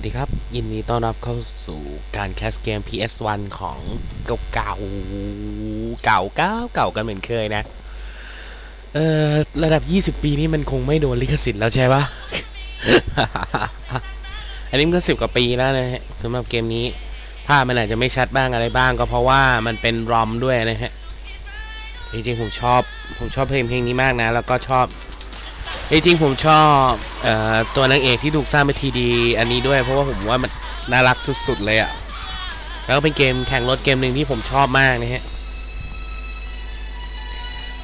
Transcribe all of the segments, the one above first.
วัสดีครับ ยินดีต้อนรับเข้าสู่การแคสเกม PS1 ของเก่าเก่าเก่าเก่าเก่ากันเหมือนเคยนะ เอ่อ ระดับ 20 ปีนี่มันคงไม่โดนลิขสิทธิ์แล้วใช่ปะอันนี้มันก็สิบกว่าปีแล้วนะฮะสำหรับเกมนี้ ภาพมันอาจจะไม่ชัดบ้างอะไรบ้าง ก็เพราะว่ามันเป็นรอมด้วยนะฮะ จริงๆผมชอบ ผมชอบเพลงเพลงนี้มากนะ แล้วก็ชอบ จริงๆผมชอบเอ่อตัวนางเอกที่ถูกสร้างเป็นทีดีอันนี้ด้วยเพราะว่าผมว่ามันน่ารักสุดๆเลยอะ่ะ แล้วก็เป็นเกมแข่งรถเกมหนึ่งที่ผมชอบมากนะฮะ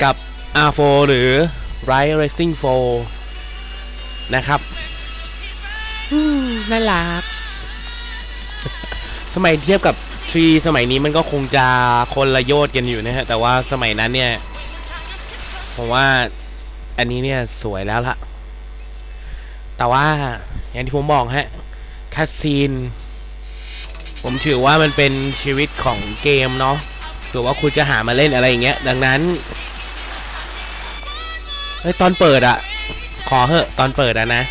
กับ R4 หรือ Ride Racing 4 นะครับอืมน่ารัก สมัยเทียบกับทรีสมัยนี้มันก็คงจะคนละโยชน์กันอยู่นะฮะ แต่ว่าสมัยนั้นเนี่ย ผมว่า อันนี้เนี่ยสวยแล้วล่ะแต่ว่าอย่างที่ผมบอกฮะคาซีนผมถือว่ามันเป็นชีวิตของเกมเนาะถือว่าคุณจะหามาเล่นอะไรอย่างเงี้ย ดังนั้นเฮ้ยตอนเปิดอะขอเหอะตอนเปิดอะนะ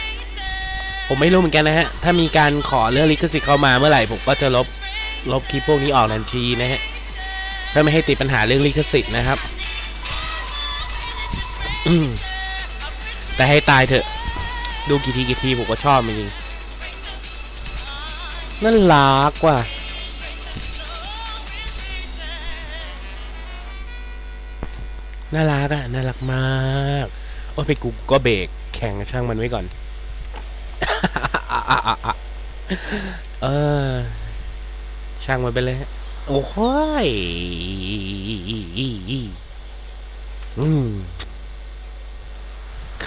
ผมไม่รู้เหมือนกันนะฮะ ถ้ามีการขอเรื่องลิขสิทธิ์เข้ามาเมื่อไหร่ ผมก็จะลบลบคลิปพวกนี้ออกทันทีนะฮะเพื่อไม่ให้ติดปัญหาเรื่องลิขสิทธิ์นะครับ อืม แต่ให้ตายเถอะ ดูกี่ทีกี่ทีผมก็ชอบจริงๆนั่นรักว่ะน่ารักอะน่ารักมากโอ้ไปกูก็เบรกแข่งช่างมันไว้ก่อน เออ ช่างมันไปเลยโอ้ยอืม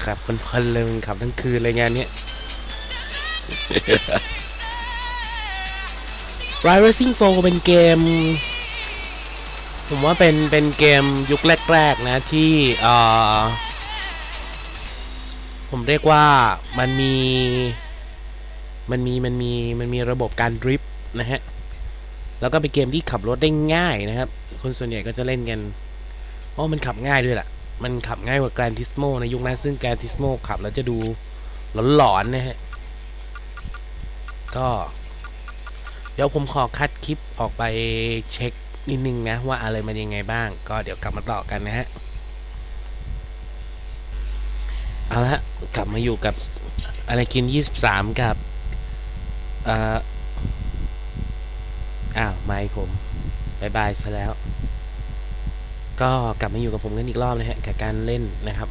ขับมันเพลินเลยขับทั้งคืนเลยงานเนี้ย Ride Racing 4เป็นเกม ผมว่าเป็นเป็นเกมยุคแรกๆนะที่เออผมเรียกว่ามันมีมันมีมันมีมันมีระบบการดริฟต์นะฮะ แล้วก็เป็นเกมที่ขับรถได้ง่ายนะครับ คนส่วนใหญ่ก็จะเล่นกัน เพราะมันขับง่ายด้วยแหละ มันขับง่ายกว่า Gran Turismo ในยุคนั้นซึ่ง Gran Turismo ขับแล้วจะดูหลอนๆนะฮะ ก็ เดี๋ยวผมขอคัดคลิปออกไปเช็คนิดนึงนะว่าอะไรมันยังไงบ้าง ก็เดี๋ยวกลับมาต่อกันนะฮะ เอาละกลับมาอยู่กับอะไรกิน 23 กับอ่ออ้าว ไม่ผมบายบายซะแล้ว ก็กลับมาอยู่กับผมกันอีกรอบนะฮะกับการเล่นนะครับ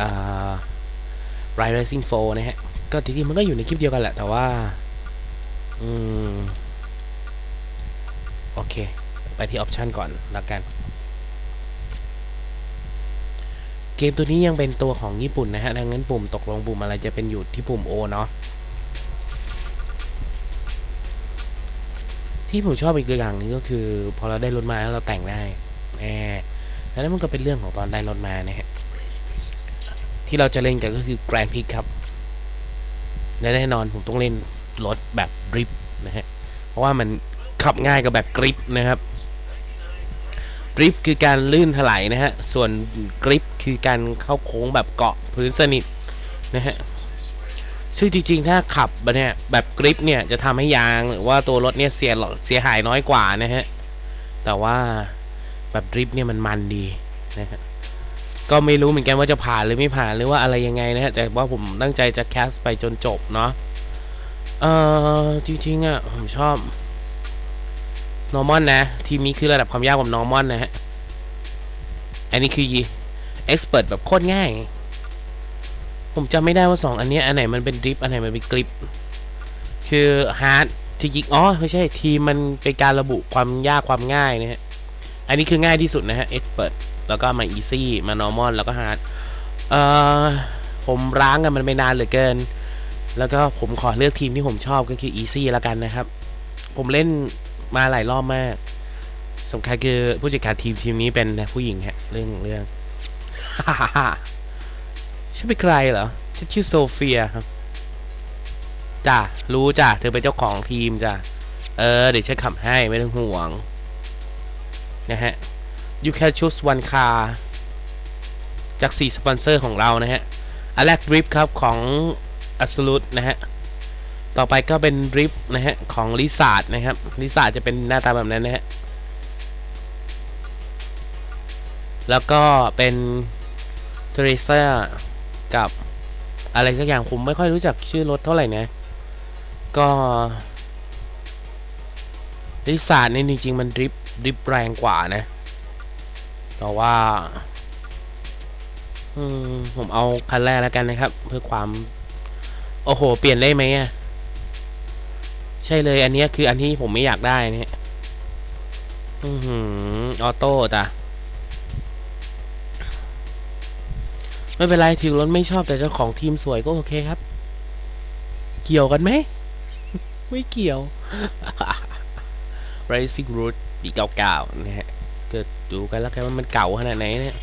อ่า Ride Racing 4นะฮะ ก็จริงๆมันก็อยู่ในคลิปเดียวกันแหละ แต่ว่า อืม โอเค ไปที่ออปชันก่อนแล้วกัน เกมตัวนี้ยังเป็นตัวของญี่ปุ่นนะฮะ ดังนั้นปุ่มตกลงปุ่มอะไรจะเป็นอยู่ที่ปุ่ม O เนาะที่ผมชอบอีกอย่างนึงก็คือ พอเราได้รถมาแล้วเราแต่งได้ แน่แล้วนั่นมันก็เป็นเรื่องของตอนได้รถมานะฮะที่เราจะเล่นกันก็คือ Grand Prix ครับและแน่นอนผมต้องเล่นรถแบบดริฟต์นะฮะเพราะว่ามันขับง่ายกับแบบกริปนะครับดริฟต์คือการลื่นถลายนะฮะส่วนกริปคือการเข้าโค้งแบบเกาะพื้นสนิทนะฮะซึ่งจริงๆ ถ้าขับเนี่ยแบบกริปเนี่ยจะทำให้ยางหรือว่าตัวรถเนี่ยเสียเสียหายน้อยกว่านะฮะแต่ว่า แบบดริฟต์เนี่ยมันมันดีนะฮะก็ไม่รู้เหมือนกันว่าจะผ่านหรือไม่ผ่านหรือว่าอะไรยังไงนะฮะแต่ว่าผมตั้งใจจะแคสไปจนจบเนาะเออจริงๆอะผมชอบ normal นนะ ทีมนี้คือระดับความยากแบบ normal นนะฮะ อันนี้คือ expert แบบโคตรง่าย ผมจำไม่ได้ว่า 2 อันนี้อันไหนมันเป็นดริฟอันไหนมันเป็นกริป คือ hard ที่จริงอ๋อ ไม่ใช่ทีมมันเป็นการระบุความยากความง่ายนะฮะ อันนี้คือง่ายที่สุดนะฮะ expert แล้วก็มา easy มา normal แล้วก็ hard เอ่อผมร้างกันมันไปนานเหลือเกิน แล้วก็ผมขอเลือกทีมที่ผมชอบก็คือ easy แล้วกันนะครับ ผมเล่นมาหลายรอบมากสำคัญคือผู้จัดการทีมทีมนี้เป็นผู้หญิงฮะเรื่องเรื่องชื่อเป็นใครเหรอฉันชื่อโซเฟียครับจ้ะรู้จ้ะเธอเป็นเจ้าของทีมจ้ะเออ เดี๋ยวฉันขับให้ไม่ต้องห่วง นะฮะ you can choose one car จาก 4 สปอนเซอร์ของเรานะฮะอ l แ c ดริฟครับของ Absolute นะฮะ ต่อไปก็เป็นดริฟนะฮะ ของลิซาร์ดนะครับลิซาร์ดจะเป็นหน้าตาแบบนั้นนะฮะ แล้วก็เป็นเทเรซ่ากับอะไรสักอย่างผมไม่ค่อยรู้จักชื่อรถเท่าไหร่นะ ก็ลิซาร์ดเนี่ยจริงๆมันดริฟ ดริฟแรงกว่านะ แต่ว่าผมเอาคันแรกแล้วกันนะครับ เพื่อความ โอ้โห เปลี่ยนได้ไหมอะใช่เลยอันนี้คืออันที่ผมไม่อยากได้เนี่ยอือหือออโต้จ้ะไม่เป็นไรถึงรถไม่ชอบแต่เจ้าของทีมสวยก็โอเคครับ เกี่ยวกันไหม ไม่เกี่ยว Racing Road ปีเก่าๆนะฮะก็ดูกันแล้วกันว่ามันเก่าขนาดไหนเนี่ย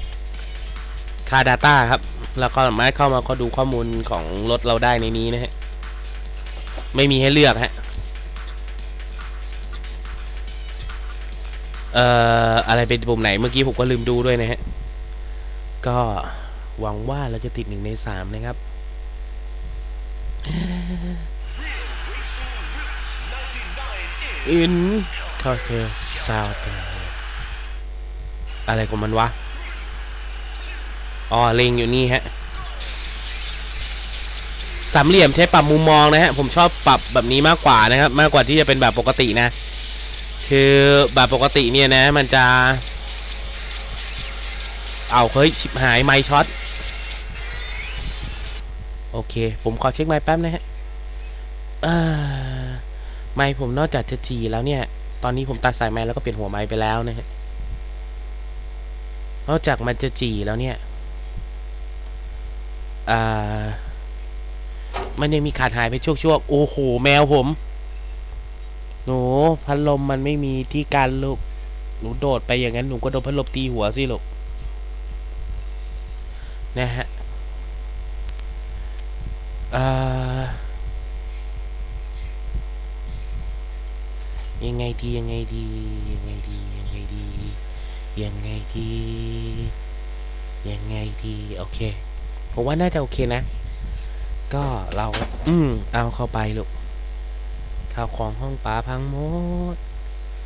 ค่า Data ครับ แล้วก็สามารถเข้ามาก็ดูข้อมูลของรถเราได้ในนี้นะฮะ ไม่มีให้เลือกฮะ เอ่อ อะไรเป็นปุ่มไหนเมื่อกี้ผมก็ลืมดูด้วยนะฮะ ก็หวังว่าเราจะติดหนึ่งในสามนะครับ อินคาเทอร์ ซาวตอะไรของมันวะ อ๋อเลงอยู่นี่ฮะ สามเหลี่ยมใช้ปรับมุมมองนะฮะ ผมชอบปรับแบบนี้มากกว่านะครับ มากกว่าที่จะเป็นแบบปกตินะ คือแบบปกติเนี่ยนะ มันจะ เอาเฮ้ยชิบหายไมค์ช็อต โอเค ผมขอเช็คไมค์แป๊บนะฮะไมค์ผมนอกจากจะจีแล้วเนี่ย ตอนนี้ผมตัดสายไมค์แล้วก็เปลี่ยนหัวไมค์ไปแล้วนะฮะนอกจากมันจะจีแล้วเนี่ยอ่ามันยังมีขาดหายไปช่วงๆโอ้โห แมวผม หนูพัดลมมันไม่มีที่การลูก หนูโดดไปอย่างนั้นหนูก็โดนพัดลมตีหัวสิลูกนะฮะเอ่อยังไง ดียังไงดียังไงดียังไงดียังไงดียังไงดีโอเคผมว่าน่าจะโอเคนะ ก็เราอืมเอาเข้าไปลูกข้าวของห้องป๋าพังหมด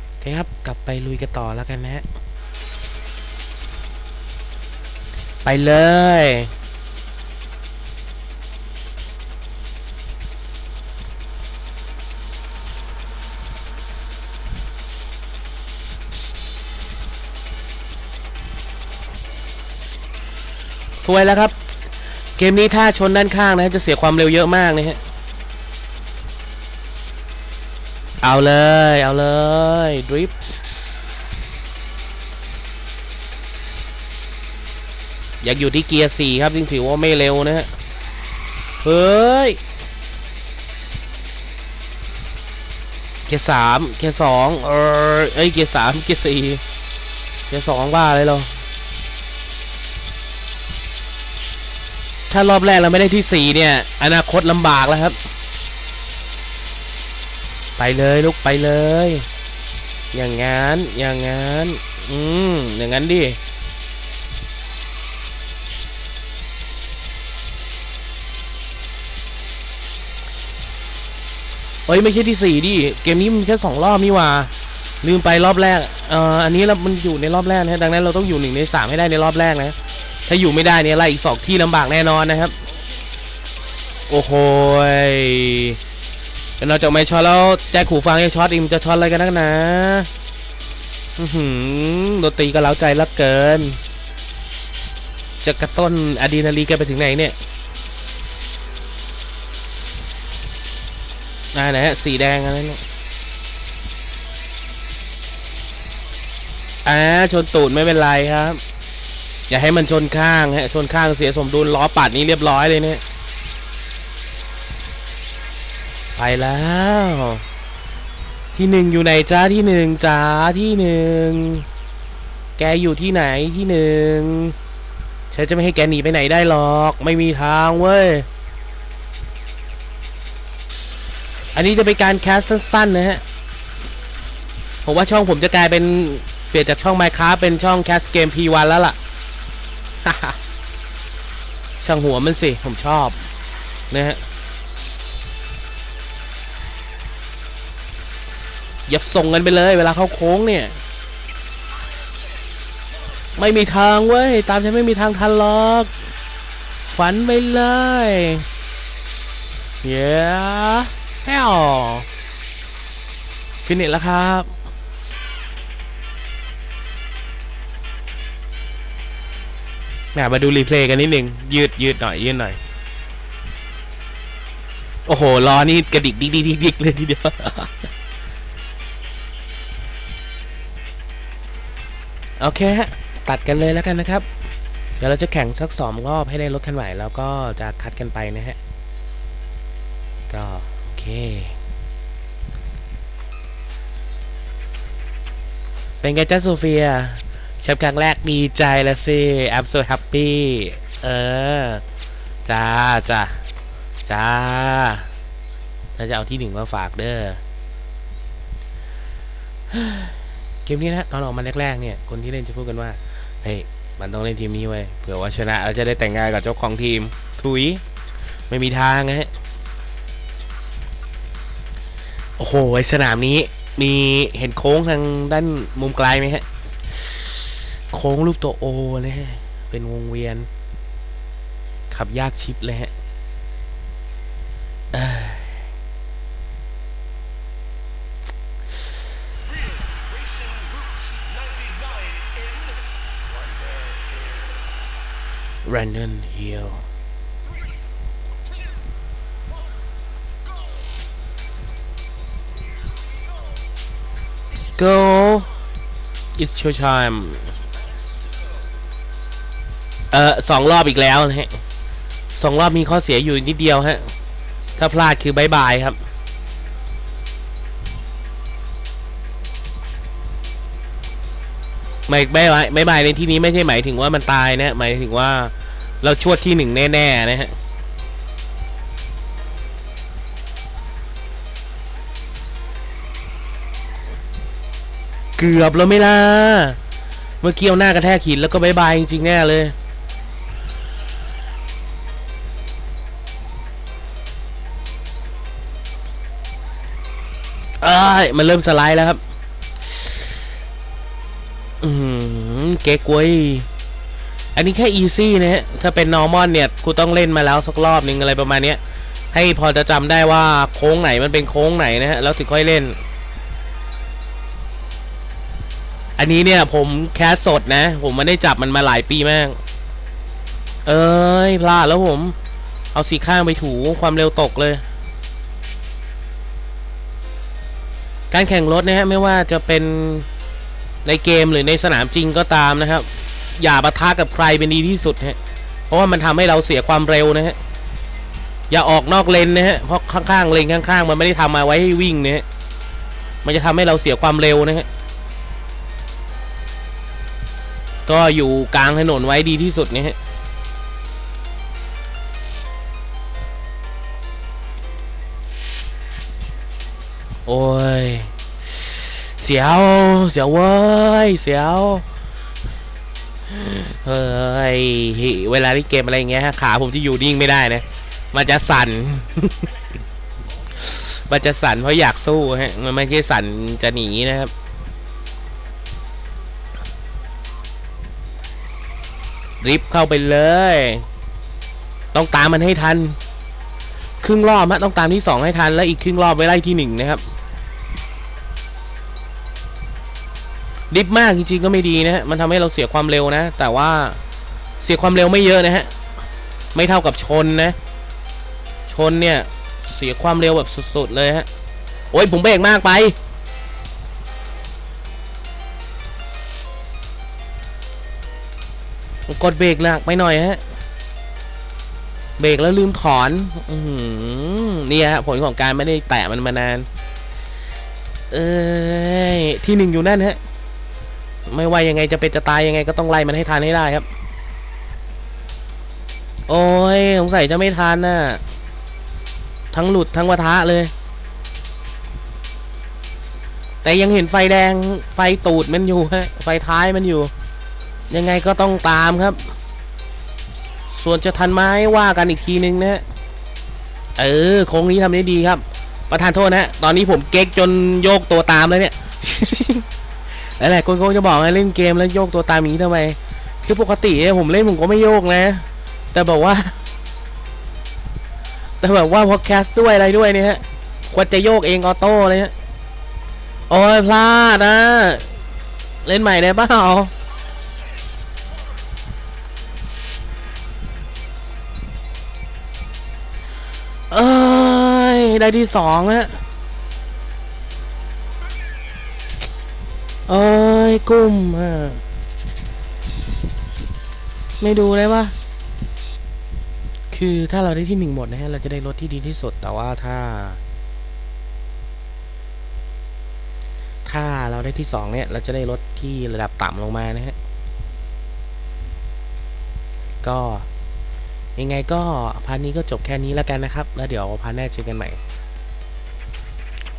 โอเคครับกลับไปลุยกันต่อแล้วกันนะฮะไปเลย สวยแล้วครับ เกมนี้ถ้าชนด้านข้างนะจะเสียความเร็วเยอะมากนะฮะเอาเลย เอาเลยดริฟอยากอยู่ที่เกียร์สี่ครับจึงถือว่าไม่เร็วนะฮะ เฮ้ย เกียร์สามเกียร์สองเออเอ้ย เกียร์สามเกียร์สี่เกียร์สองบ้าเลยเหรอ ถ้ารอบแรกเราไม่ได้ที่สี่เนี่ย อนาคตลำบากแล้วครับ ไปเลยลูกไปเลย อย่างงั้น อย่างงั้น อืม อย่างงั้นดิเอ้ยไม่ใช่ที่สี่ดิ เกมนี้มันแค่สองรอบนี่ว่า ลืมไปรอบแรก เอ่อ อันนี้เรามันอยู่ในรอบแรกนะดังนั้นเราต้องอยู่หนึ่งในสามให้ได้ในรอบแรกนะ ถ้าอยู่ไม่ได้เนี่ยไล่อีกสองที่ลำบากแน่นอนนะครับ โอ้โหยนอกจากไม่ช็อตแล้วแจ็คหูฟังยังช็อตอีกมันจะช็อตอะไรกันนักหนาอือหือดนตรีก็เล้าใจเหลือเกิน จะกระต้นอะดรีนาลีกันไปถึงไหนเนี่ยอ่าไหนฮะสีแดงอะไรเนี่ยอ่าชนตูดไม่เป็นไรครับ อย่าให้มันชนข้างฮะชนข้างเสียสมดุลล้อปัดนี้เรียบร้อยเลยเนี่ยไปแล้ว ที่หนึ่งอยู่ไหนจ้าที่หนึ่งจ้าที่หนึ่งแกอยู่ที่ไหนที่หนึ่งฉันจะไม่ให้แกหนีไปไหนได้หรอก ไม่มีทางเว้ย อันนี้จะเป็นการแคสสั้นๆนะฮะผมว่าช่องผมจะกลายเป็นเปลี่ยนจากช่อง Minecraft เป็นช่องแคสเกม P1 แล้วล่ะ ช่างหัวมันสิ ผมชอบ นะฮะอย่าส่งกันไปเลยเวลาเข้าโค้งเนี่ย ไม่มีทางเว้ย ตามฉันไม่มีทางทันหรอก ฝันไปเลยเย้แฮวฟินิชแล้วครับ มาดูรีเพลย์กันนิดหนึ่งยืดยืดหน่อย ยืดหน่อย โอ้โหล้อนี่กระดิกดิกดิกดิกดิกเลยทีเดียวโอเคฮะ ตัดกันเลยแล้วกันนะครับ เดี๋ยวเราจะแข่งสักสองรอบให้ได้รถคันใหม่แล้วก็จะคัดกันไปนะฮะ ก็โอเค เป็นไงจ้าโซเฟีย แชมป์ครั้งแรกดีใจละสิ I'm so happy เออ จ้าจ้าจ้าเราจะเอาที่หนึ่งมาฝากเด้อเกมนี้นะตอนออกมาแรกๆเนี่ย คนที่เล่นจะพูดกันว่า เฮ้ย มันต้องเล่นทีมนี้เว้เผื่อว่าชนะเราจะได้แต่งงานกับเจ้าของทีม ถุย ไม่มีทางนะฮะ โอ้โห สนามนี้มีเห็นโค้งทางด้านมุมไกลไหมฮะ โค้งรูปตัวโอเลยฮะ เป็นวงเวียน ขับยากชิปเลยฮะแรนนอนฮิลโก it's your time เออสองรอบอีกแล้วนะฮะสองรอบมีข้อเสียอยู่นิดเดียวฮะ ถ้าพลาดคือบายบายครับไม่ไม่ไม่ไม่บายในที่นี้ไม่ใช่หมายถึงว่ามันตายนะหมายถึงว่าเราชวดที่หนึ่งแน่ๆนะฮะเกือบแล้วไม่ล่ะ เมื่อกี้เอาหน้ากระแทกหินแล้วก็บายบายจริงๆแน่เลย เอ้ยมันเริ่มสไลด์แล้วครับ อืมเก๊กเว้ยอันนี้แค่อีซี่นะฮะ ถ้าเป็นนอร์มอนเนี่ยกูต้องเล่นมาแล้วสักรอบนึงอะไรประมาณเนี้ย ให้พอจะจำได้ว่าโค้งไหนมันเป็นโค้งไหนนะฮะ แล้วถึงค่อยเล่น อันนี้เนี่ยผมแคสสดนะ ผมไม่ได้จับมันมาหลายปีมาก เอ้ย พลาดแล้วผม เอาสีข้างไปถูความเร็วตกเลย การแข่งรถนะฮะไม่ว่าจะเป็นในเกมหรือในสนามจริงก็ตามนะครับ อย่าปะทะกับใครเป็นดีที่สุดฮะเพราะว่ามันทำให้เราเสียความเร็วนะฮะอย่าออกนอกเลนนะฮะเพราะข้างๆเลนข้างๆ มันไม่ได้ทำมาไว้ให้วิ่งนะฮะมันจะทำให้เราเสียความเร็วนะฮะก็อยู่กลางถนนไว้ดีที่สุดนะฮะ โอ้ย เสียว เสียวเว้ย เสียว เฮ้ย เวลาที่เกมอะไรอย่างเงี้ยขาผมจะอยู่นิ่งไม่ได้นะ มันจะสั่น มันจะสั่นเพราะอยากสู้ฮะ มันไม่ใช่สั่นจะหนีนะครับริบเข้าไปเลย ต้องตามมันให้ทัน ครึ่งรอบฮะต้องตามที่สองให้ทัน แล้วอีกครึ่งรอบไว้ไล่ที่หนึ่งนะครับ ดิฟมากจริงๆก็ไม่ดีนะฮะมันทำให้เราเสียความเร็วนะ แต่ว่าเสียความเร็วไม่เยอะนะฮะไม่เท่ากับชนนะ ชนเนี่ยเสียความเร็วแบบสุดๆเลยฮะโอ้ยผมเบรกมากไป กดเบรกหนักไปหน่อยฮะเบรกแล้วลืมถอนอือหือเนี่ยฮะผลของการไม่ได้แตะมันมานาน เอ้ยที่หนึ่งอยู่นั่นฮะ ไม่ว่ายังไงจะเป็นจะตายยังไงก็ต้องไล่มันให้ทันให้ได้ครับ โอ้ยสงสัยจะไม่ทันน่ะทั้งหลุดทั้งวะทะเลย แต่ยังเห็นไฟแดงไฟตูดมันอยู่ฮะไฟท้ายมันอยู่ ยังไงก็ต้องตามครับ ส่วนจะทันไหมว่ากันอีกทีนึงนะฮะเออโค้งนี้ทำได้ดีครับ ประธานโทษนะ ตอนนี้ผมเก๊กจนโยกตัวตามเลยเนี่ย หลายๆคนก็จะบอกว่าเล่นเกมแล้วโยกตัวตามนี้ทำไม คือปกติผมเล่นผมก็ไม่โยกนะ แต่แบบว่า แต่แบบว่าพอแคสด้วยอะไรด้วยเนี่ยฮะควรจะโยกเองออโต้เลยฮะโอ้ยพลาดนะ เล่นใหม่ได้เปล่าเอ้ย ได้ที่สองแล้ กุ้มอะไม่ดูเลยว่า คือถ้าเราได้ที่หนึ่งหมดนะฮะ เราจะได้รถที่ดีที่สุด แต่ว่าถ้า ถ้าเราได้ที่สองเนี่ย เราจะได้รถที่ระดับต่ำลงมานะฮะ ก็ยังไงก็พาร์ทนี้ก็จบแค่นี้แล้วกันนะครับ แล้วเดี๋ยวพาร์ทหน้าเจอกันใหม่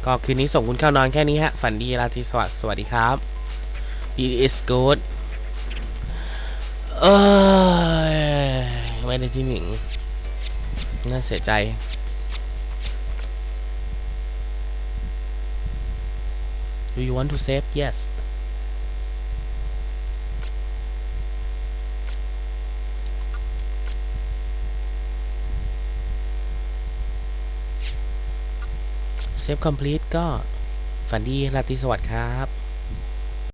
ก็คืนนี้ส่งคุณเข้านอนแค่นี้ฮะ ฝันดีราตรีสวัสดิ์ สวัสดีครับ It is good เอ้ยไม่ได้ที่หนึ่งน่าเสียใจ Do you want to save? Yes. Save complete ก็ฝันดีราตรีสวัสดิ์ครับ